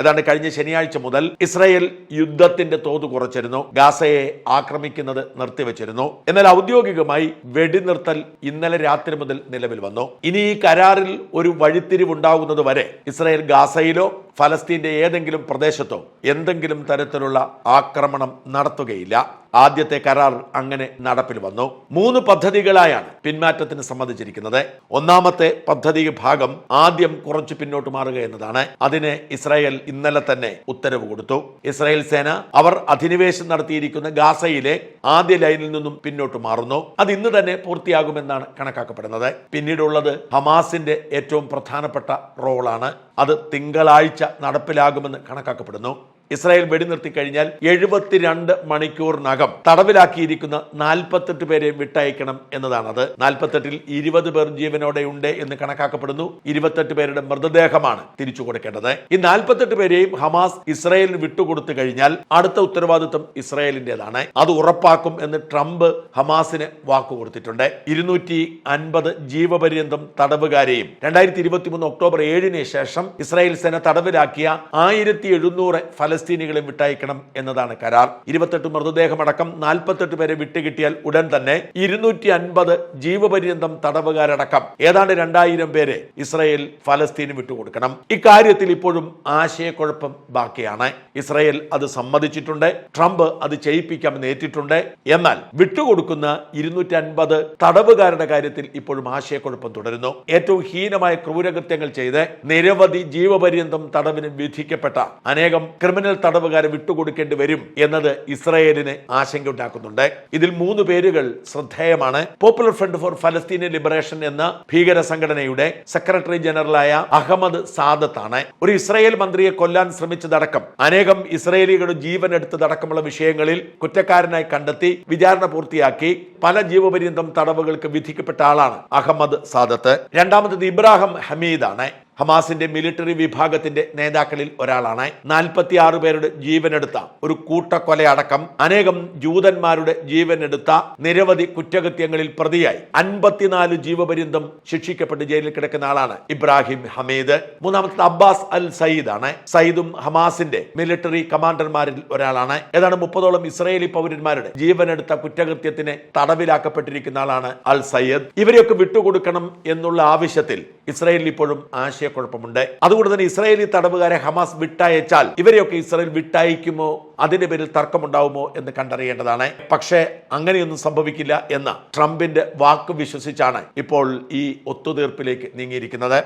ഏതാണ്ട് കഴിഞ്ഞ ശനിയാഴ്ച മുതൽ ഇസ്രയേൽ യുദ്ധത്തിന്റെ തോത് കുറച്ചിരുന്നു. ഗാസയെ ആക്രമിക്കുന്നത് നിർത്തിവച്ചിരുന്നു. എന്നാൽ ഔദ്യോഗികമായി വെടിനിർത്തൽ ഇന്നലെ രാത്രി മുതൽ നിലവിൽ വന്നു. ഇനി ഈ കരാറിൽ ഒരു വഴിത്തിരിവുണ്ടാകുന്നത് വരെ ഇസ്രയേൽ ഗാസയിലോ ഫലസ്തീന്റെ ഏതെങ്കിലും പ്രദേശത്തോ എന്തെങ്കിലും തരത്തിലുള്ള ആക്രമണം നടത്തുകയില്ല. ആദ്യത്തെ കരാർ അങ്ങനെ നടപ്പിൽ വന്നു. മൂന്ന് പദ്ധതികളായാണ് പിന്മാറ്റത്തിന് സംബന്ധിച്ചിരിക്കുന്നത് ഒന്നാമത്തെ പദ്ധതി ഭാഗം ആദ്യം കുറച്ച് പിന്നോട്ട് മാറുക എന്നതാണ്. അതിന് ഇസ്രായേൽ ഇന്നലെ തന്നെ ഉത്തരവ് കൊടുത്തു. ഇസ്രായേൽ സേന അവർ അധിനിവേശം നടത്തിയിരിക്കുന്ന ഗാസയിലെ ആദ്യ ലൈനിൽ നിന്നും പിന്നോട്ട് മാറുന്നു. അത് ഇന്ന് തന്നെ പൂർത്തിയാകുമെന്നാണ് കണക്കാക്കപ്പെടുന്നത്. പിന്നീടുള്ളത് ഹമാസിന്റെ ഏറ്റവും പ്രധാനപ്പെട്ട റോളാണ്. അത് തിങ്കളാഴ്ച നടപ്പിലാകുമെന്ന് കണക്കാക്കപ്പെടുന്നു. ഇസ്രായേൽ വെടിനിർത്തി കഴിഞ്ഞാൽ എഴുപത്തിരണ്ട് മണിക്കൂറിനകം തടവിലാക്കിയിരിക്കുന്ന നാൽപ്പത്തെട്ട് പേരെ വിട്ടയക്കണം എന്നതാണത്. നാൽപ്പത്തെട്ടിൽ ഇരുപത് പേർ ജീവനോടെ ഉണ്ട് എന്ന് കണക്കാക്കപ്പെടുന്നു. ഇരുപത്തെട്ട് പേരുടെ മൃതദേഹമാണ് തിരിച്ചു കൊടുക്കേണ്ടത്. ഈ നാൽപ്പത്തെട്ട് പേരെയും ഹമാസ് ഇസ്രായേലിന് വിട്ടുകൊടുത്തു കഴിഞ്ഞാൽ അടുത്ത ഉത്തരവാദിത്വം ഇസ്രായേലിന്റേതാണ്. അത് ഉറപ്പാക്കും എന്ന് ട്രംപ് ഹമാസിന് വാക്കു കൊടുത്തിട്ടുണ്ട്. ഇരുന്നൂറ്റി അൻപത് ജീവപര്യന്തം തടവുകാരെയും രണ്ടായിരത്തി ഇരുപത്തി മൂന്ന് ഒക്ടോബർ ഏഴിന് ശേഷം ഇസ്രായേൽ സേന തടവിലാക്കിയ ആയിരത്തി എഴുന്നൂറ് ഫലസ്തീനികളെ വിട്ടയക്കണം എന്നതാണ് കരാർ. ഇരുപത്തെട്ട് മൃതദേഹമടക്കം നാൽപ്പത്തെട്ട് പേരെ വിട്ടുകിട്ടിയാൽ ഉടൻ തന്നെ ഇരുന്നൂറ്റി അൻപത് ജീവപര്യന്തം തടവുകാരടക്കം ഏതാണ്ട് രണ്ടായിരം പേരെ ഇസ്രയേൽ ഫലസ്തീന് വിട്ടുകൊടുക്കണം. ഇക്കാര്യത്തിൽ ഇപ്പോഴും ആശയക്കുഴപ്പം ബാക്കിയാണ്. ഇസ്രയേൽ അത് സമ്മതിച്ചിട്ടുണ്ട് ട്രംപ് അത് ചെയ്യിപ്പിക്കാമെന്ന് ഏറ്റിട്ടുണ്ട് എന്നാൽ വിട്ടുകൊടുക്കുന്ന ഇരുന്നൂറ്റി അൻപത് തടവുകാരുടെ കാര്യത്തിൽ ഇപ്പോഴും ആശയക്കുഴപ്പം തുടരുന്നു. ഏറ്റവും ഹീനമായ ക്രൂരകൃത്യങ്ങൾ ചെയ്ത് നിരവധി ജീവപര്യന്തം തടവിന് വിധിക്കപ്പെട്ട അനേകം ക്രിമിനൽ തടവുകാരെ വിട്ടുകൊടുക്കേണ്ടി വരും എന്നത് ഇസ്രായേലിന് ആശങ്കയുണ്ടാക്കുന്നുണ്ട്. ഇതിൽ മൂന്ന് പേരുകൾ ശ്രദ്ധേയമാണ്. Popular front for Palestinian liberation എന്ന ഭീകര സംഘടനയുടെ സെക്രട്ടറി ജനറലായ അഹമ്മദ് സാദത്താണ്. ഒരു ഇസ്രയേൽ മന്ത്രിയെ കൊല്ലാൻ ശ്രമിച്ചതടക്കം അനേകം ഇസ്രയേലികളുടെ ജീവൻ എടുത്തതടക്കമുള്ള വിഷയങ്ങളിൽ കുറ്റക്കാരനായി കണ്ടെത്തി വിചാരണ പൂർത്തിയാക്കി പല ജീവപര്യന്തം തടവുകൾക്ക് വിധിക്കപ്പെട്ട ആളാണ് അഹമ്മദ് സാദത്ത്. രണ്ടാമത്തത് ഇബ്രാഹിം ഹമീദാണ്. ഹമാസിന്റെ മിലിറ്ററി വിഭാഗത്തിന്റെ നേതാക്കളിൽ ഒരാളാണ്. നാൽപ്പത്തി ആറ് പേരുടെ ജീവനെടുത്ത ഒരു കൂട്ടക്കൊലയടക്കം അനേകം ജൂതന്മാരുടെ ജീവനെടുത്ത നിരവധി കുറ്റകൃത്യങ്ങളിൽ പ്രതിയായി. അൻപത്തിനാല് ജീവപര്യന്തം ശിക്ഷിക്കപ്പെട്ട് ജയിലിൽ കിടക്കുന്ന ആളാണ് ഇബ്രാഹിം ഹമീദ്. മൂന്നാമത്തെ അബ്ബാസ് അൽ സയ്യിദ് ആണ് സയ്യിദും ഹമാസിന്റെ മിലിറ്ററി കമാൻഡർമാരിൽ ഒരാളാണ്. ഏതാണ് മുപ്പതോളം ഇസ്രയേലി പൗരന്മാരുടെ ജീവനെടുത്ത കുറ്റകൃത്യത്തിന് തടവിലാക്കപ്പെട്ടിരിക്കുന്ന ആളാണ് അൽ സയ്യദ്. ഇവരെയൊക്കെ വിട്ടുകൊടുക്കണം എന്നുള്ള ആവശ്യത്തിൽ ഇസ്രായേലിൽ ഇപ്പോഴും ആശയക്കുഴപ്പമുണ്ട്. അതുകൊണ്ട് തന്നെ ഇസ്രായേലി തടവുകാരെ ഹമാസ് വിട്ടയച്ചാൽ ഇവരെയൊക്കെ ഇസ്രായേൽ വിട്ടയക്കുമോ? അതിന്റെ പേരിൽ തർക്കമുണ്ടാവുമോ എന്ന് കണ്ടറിയേണ്ടതാണ്. പക്ഷേ അങ്ങനെയൊന്നും സംഭവിക്കില്ല എന്ന ട്രംപിന്റെ വാക്ക് വിശ്വസിച്ചാണ് ഇപ്പോൾ ഈ ഒത്തുതീർപ്പിലേക്ക് നീങ്ങിയിരിക്കുന്നത്.